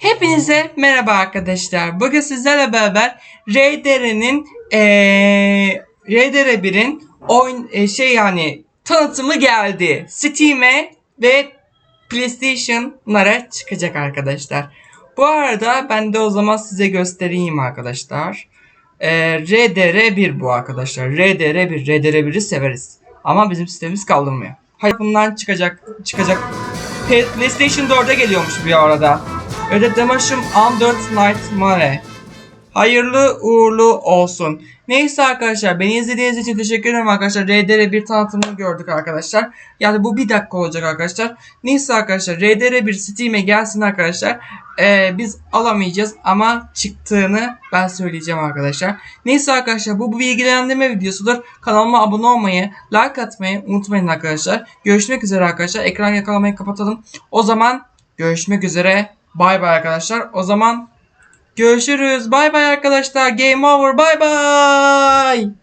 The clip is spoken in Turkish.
Hepinize merhaba arkadaşlar. Bugün sizlerle beraber RDR'nin eee RDR 1'in oyun e, şey yani tanıtımı geldi. Steam'e ve PlayStation'lara çıkacak arkadaşlar. Bu arada ben de o zaman size göstereyim arkadaşlar. Eee RDR 1 bu arkadaşlar. RDR 1. RDR 1'i severiz. Ama bizim sistemimiz kaldırmıyor. Hayır bundan çıkacak çıkacak. PlayStation 4'e geliyormuş bir arada. Ödetlemişim Under Night Mare. Hayırlı uğurlu olsun. Neyse arkadaşlar beni izlediğiniz için teşekkür ederim arkadaşlar. RDR 1 tanıtımını gördük arkadaşlar. Yani bu bir dakika olacak arkadaşlar. Neyse arkadaşlar RDR 1 Steam'e gelsin arkadaşlar. Ee, biz alamayacağız ama çıktığını ben söyleyeceğim arkadaşlar. Neyse arkadaşlar bu, bu bilgilendirme videosudur. Kanalıma abone olmayı, like atmayı unutmayın arkadaşlar. Görüşmek üzere arkadaşlar. Ekran yakalamayı kapatalım. O zaman görüşmek üzere. Bay bay arkadaşlar. O zaman görüşürüz. Bay bay arkadaşlar. Game over. Bay bay.